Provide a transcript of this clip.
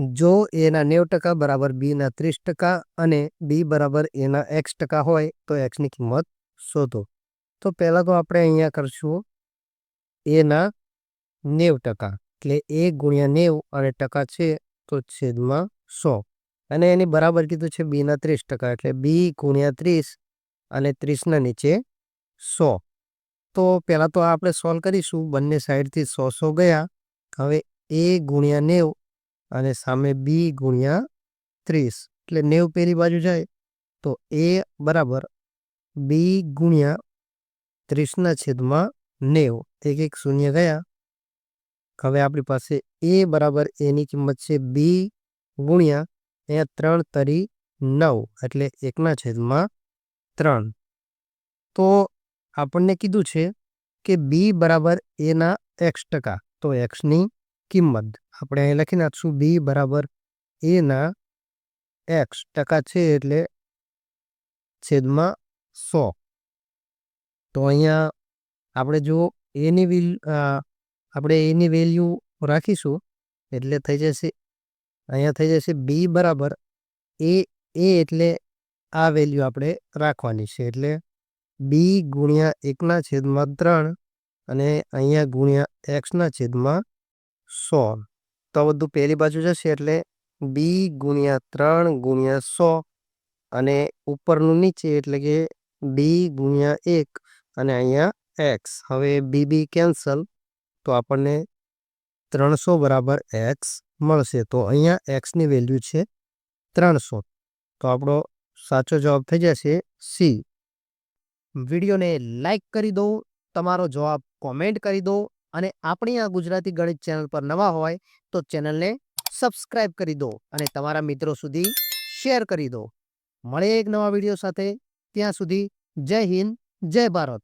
જો એના નેવ ટકા બરાબર બીના ત્રીસ ટકા અને બી બરાબર એના એક્સ ટકા હોય, તો એક્સની કિંમત શોધો. તો પહેલાં તો આપણે અહીંયા કરશું એના નેવ ટકા, એટલે એક ગુણ્યા નેવ અને ટકા છે તો છેદમાં સો. અને એની બરાબર કીધું છે બીના ત્રીસ ટકા, એટલે બી ગુણ્યા ત્રીસ અને ત્રીસના નીચે સો. તો પહેલાં તો આપણે સોલ્વ કરીશું, બંને સાઈડથી સો સો ગયા. હવે એ ગુણ્યા નેવ અને સામે બી ગુણ્યા ત્રીસ. એટલે નેવ પેલી બાજુ જાય તો એ બરાબર બી ગુણ્યા ત્રીસના છેદમાં નેવ. એક એક શૂન્ય ગયા. હવે આપણી પાસે એ બરાબર એની કિંમત છે બી ગુણ્યા અહીંયા ત્રણ તરી નવ, એટલે એકના છેદમાં ત્રણ. તો આપણને કીધું છે કે બી બરાબર એના એક્સ ટકા, તો એક્સની કિંમત. આપણે અહીં લખી નાખશું બી બરાબર એના એક્સ ટકા છે એટલે છેદમાં સો. તો અહીંયા આપણે જો એની વિલ આપણે એની વેલ્યુ રાખીશું એટલે થઈ જશે, અહીંયા થઈ જશે બી બરાબર એ એ એટલે આ વેલ્યુ આપણે રાખવાની છે એટલે બી ગુણ્યા એકના છેદમાં ત્રણ અને અહીંયા ગુણ્યા એક્સના છેદમાં સો. તો બધું પહેલી બાજુ જશે એટલે બી ગુણ્યા ત્રણ ગુણ્યા સો અને ઉપરનું નીચે એટલે કે બી ગુણ્યા એક અને અહીંયા એક્સ હવે બી બી કેન્સલ તો આપણને ત્રણસો બરાબર એક્સ મળશે. તો અહીંયા એક્સની વેલ્યુ છે ત્રણસો. તો આપણો સાચો જવાબ થઈ જશે સી વિડીયોને લાઈક કરી દો, તમારો જવાબ કોમેન્ટ કરી દો અને આપણી આ ગુજરાતી ગણિત ચેનલ પર નવા હોય તો ચેનલને સબસ્ક્રાઇબ કરી દો અને તમારા મિત્રો સુધી શેર કરી દો. મળે એક નવા વીડિયો સાથે. ત્યાં સુધી જય હિન્દ, જય ભારત.